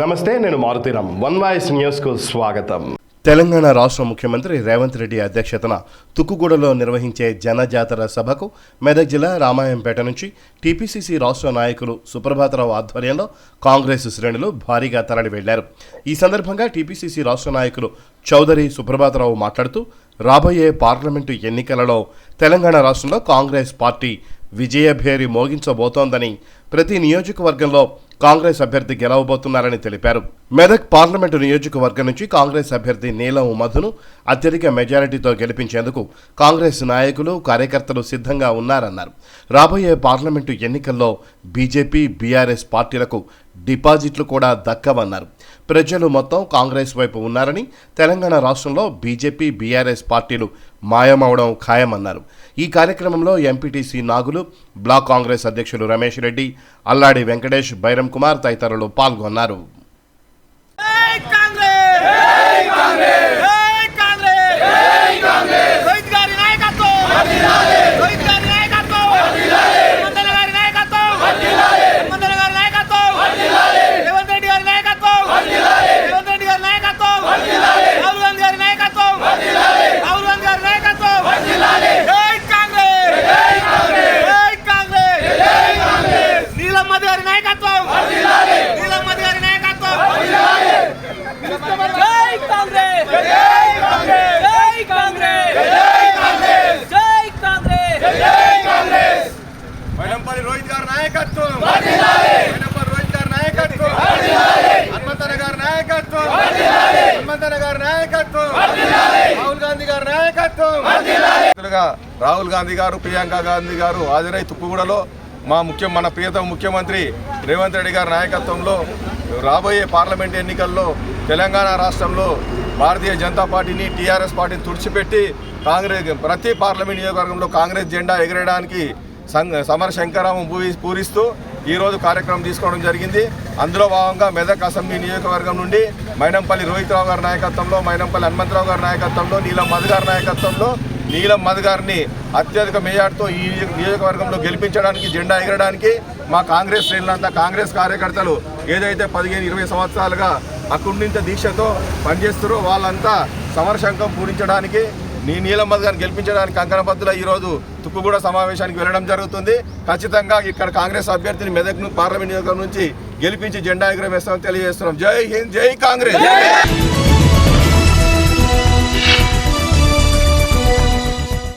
నమస్తే నేను Maruthi Ram one voice న్యూస్కు స్వాగతం. తెలంగాణ రాష్ట్ర ముఖ్యమంత్రి రేవంత్ రెడ్డి అధ్యక్షతన తుక్కుగూడలో నిర్వహించే జనజాతర సభకు మెదక్ జిల్లా రామాయంపేట నుంచి టీపీసీసీ రాష్ట్ర నాయకులు సుప్రభాతరావు ఆధ్వర్యంలో కాంగ్రెస్ శ్రేణులు భారీగా తరలి వెళ్ళారు. ఈ సందర్భంగా టీపీసీసీ రాష్ట్ర నాయకులు చౌదరి సుప్రభాతరావు మాట్లాడుతూ రాబోయే పార్లమెంటు ఎన్నికలలో తెలంగాణ రాష్ట్రంలో కాంగ్రెస్ పార్టీ విజయభేరి మోగించబోతోందని ప్రతి నియోజకవర్గంలో కాంగ్రెస్ అభ్యర్థి గెలవబోతున్నారని తెలిపారు. మెదక్ పార్లమెంటు నియోజకవర్గం నుంచి కాంగ్రెస్ అభ్యర్థి నీలం మధును అత్యధిక మెజారిటీతో గెలిపించేందుకు కాంగ్రెస్ నాయకులు కార్యకర్తలు సిద్ధంగా ఉన్నారన్నారు. రాబోయే పార్లమెంటు ఎన్నికల్లో బీజేపీ బీఆర్ఎస్ పార్టీలకు డిపాజిట్లు కూడా దక్కవన్నారు. ప్రజలు మొత్తం కాంగ్రెస్ వైపు ఉన్నారని తెలంగాణ రాష్ట్రంలో బీజేపీ బీఆర్ఎస్ పార్టీలు మాయమవడం ఖాయమన్నారు. ఈ కార్యక్రమంలో ఎంపీటీసీ నాగులు బ్లాక్ కాంగ్రెస్ అధ్యక్షులు రమేష్ రెడ్డి అల్లాడి వెంకటేష్ బైరం కుమార్ తదితరులు పాల్గొన్నారు జై కాంగ్రెస్ జై కాంగ్రెస్ జై కాంగ్రెస్ జై కాంగ్రెస్ రోహిత్ గారి నాయకత్వం వర్ధిల్లాలి రోహిత్ గారి నాయకత్వం వర్ధిల్లాలి మందల గారి నాయకత్వం వర్ధిల్లాలి మందల గారి నాయకత్వం వర్ధిల్లాలి రేవంత్ రెడ్డి గారి నాయకత్వం వర్ధిల్లాలి రేవంత్ రెడ్డి గారి నాయకత్వం వర్ధిల్లాలి రాహుల్ గాంధీ గారి నాయకత్వం వర్ధిల్లాలి రాహుల్ గాంధీ గారి నాయకత్వం వర్ధిల్లాలి జై కాంగ్రెస్ జై కాంగ్రెస్ జై కాంగ్రెస్ జై కాంగ్రెస్ నీలమ్మ గారి నాయకత్వం వర్ధిల్లాలి నీలమ్మ గారి నాయకత్వం వర్ధిల్లాలి జై కాంగ్రెస్ జై కాంగ్రెస్ జై కాంగ్రెస్ జై కాంగ్రెస్ జై కాంగ్రెస్ జై కాంగ్రెస్ మైనంపల్లి రోహిత్ గారి నాయకత్వం మైనంపల్లి రోహిత్ గారి నాయకత్వం హనుమంతన గారి నాయకత్వం హనుమంతన గారి నాయకత్వం రాహుల్ గాంధీ గారి నాయకత్వం మిత్రులుగా రాహుల్ గాంధీ గారు ప్రియాంక గాంధీ గారు హాజరై తుప్పుగూడలో మా ముఖ్య మన ప్రియతమ ముఖ్యమంత్రి రేవంత్ రెడ్డి గారి నాయకత్వంలో రాబోయే పార్లమెంట్ ఎన్నికల్లో తెలంగాణ రాష్ట్రంలో భారతీయ జనతా పార్టీని టీఆర్ఎస్ పార్టీని తుడిచిపెట్టి కాంగ్రెస్ ప్రతి పార్లమెంట్ నియోజకవర్గంలో కాంగ్రెస్ జెండా ఎగరేయడానికి సంఘ సమర శంకరామం పూరి- పూరిస్తూ ఈరోజు కార్యక్రమం తీసుకోవడం జరిగింది. అందులో భాగంగా మెదక్ అసెంబ్లీ నియోజకవర్గం నుండి మైనంపల్లి రోహిత్ రావు గారి నాయకత్వంలో మైనంపల్లి హనుమంతరావు గారి నాయకత్వంలో నీలం మధు గారి నాయకత్వంలో నీలం మధు గారిని అత్యధిక మేయార్తో ఈ నియోజకవర్గంలో గెలిపించడానికి జెండా ఎగరడానికి మా కాంగ్రెస్ శ్రేణులంతా కాంగ్రెస్ కార్యకర్తలు ఏదైతే పదిహేను ఇరవై సంవత్సరాలుగా అకుంఠిత దీక్షతో పనిచేస్తారో వాళ్ళంతా సమరశంకం పూరించడానికి నీ నీలమ్మద్ గారిని గెలిపించడానికి కంకణబద్దుల ఈరోజు తుక్కుగూడ సమావేశానికి వెళ్ళడం జరుగుతుంది. ఖచ్చితంగా ఇక్కడ కాంగ్రెస్ అభ్యర్థిని మెదక్ పార్లమెంట్ నియోజకవర్గం నుంచి గెలిపించి జెండా ఎగురవేస్తామని తెలియజేస్తున్నాం. జై హింద్ జై కాంగ్రెస్.